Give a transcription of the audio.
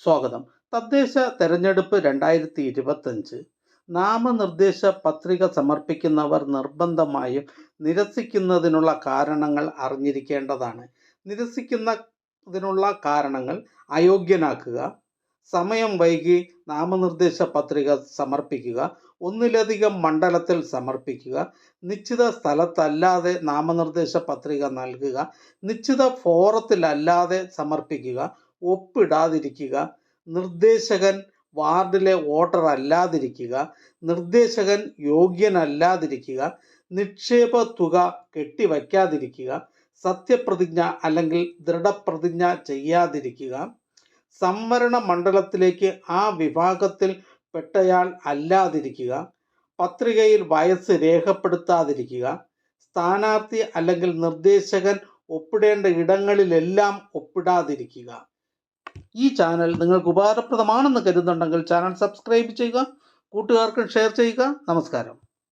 സ്വാഗതം. തദ്ദേശ തെരഞ്ഞെടുപ്പ് രണ്ടായിരത്തി ഇരുപത്തഞ്ച് നാമനിർദ്ദേശ പത്രിക സമർപ്പിക്കുന്നവർ നിർബന്ധമായും നിരസിക്കുന്നതിനുള്ള കാരണങ്ങൾ അറിഞ്ഞിരിക്കേണ്ടതാണ്. നിരസിക്കുന്നതിനുള്ള കാരണങ്ങൾ അയോഗ്യനാക്കുക സമയം വൈകി നാമനിർദ്ദേശ പത്രിക സമർപ്പിക്കുക ഒന്നിലധികം മണ്ഡലത്തിൽ സമർപ്പിക്കുക നിശ്ചിത സ്ഥലത്തല്ലാതെ നാമനിർദ്ദേശ പത്രിക നൽകുക നിശ്ചിത ഫോറത്തിലല്ലാതെ സമർപ്പിക്കുക ഒപ്പിടാതിരിക്കുക നിർദ്ദേശകൻ വാർഡിലെ വോട്ടർ അല്ലാതിരിക്കുക നിർദ്ദേശകൻ യോഗ്യനല്ലാതിരിക്കുക നിക്ഷേപ തുക കെട്ടിവയ്ക്കാതിരിക്കുക സത്യപ്രതിജ്ഞ അല്ലെങ്കിൽ ദൃഢപ്രതിജ്ഞ ചെയ്യാതിരിക്കുക സംവരണ മണ്ഡലത്തിലേക്ക് ആ വിഭാഗത്തിൽ പെട്ടയാൾ അല്ലാതിരിക്കുക പത്രികയിൽ വയസ്സ് രേഖപ്പെടുത്താതിരിക്കുക സ്ഥാനാർത്ഥി അല്ലെങ്കിൽ നിർദ്ദേശകൻ ഒപ്പിടേണ്ട ഇടങ്ങളിലെല്ലാം ഒപ്പിടാതിരിക്കുക. ഈ ചാനൽ നിങ്ങൾക്ക് ഉപകാരപ്രദമാണെന്ന് കരുതുന്നുണ്ടെങ്കിൽ ചാനൽ സബ്സ്ക്രൈബ് ചെയ്യുക കൂട്ടുകാർക്കും ഷെയർ ചെയ്യുക. നമസ്കാരം.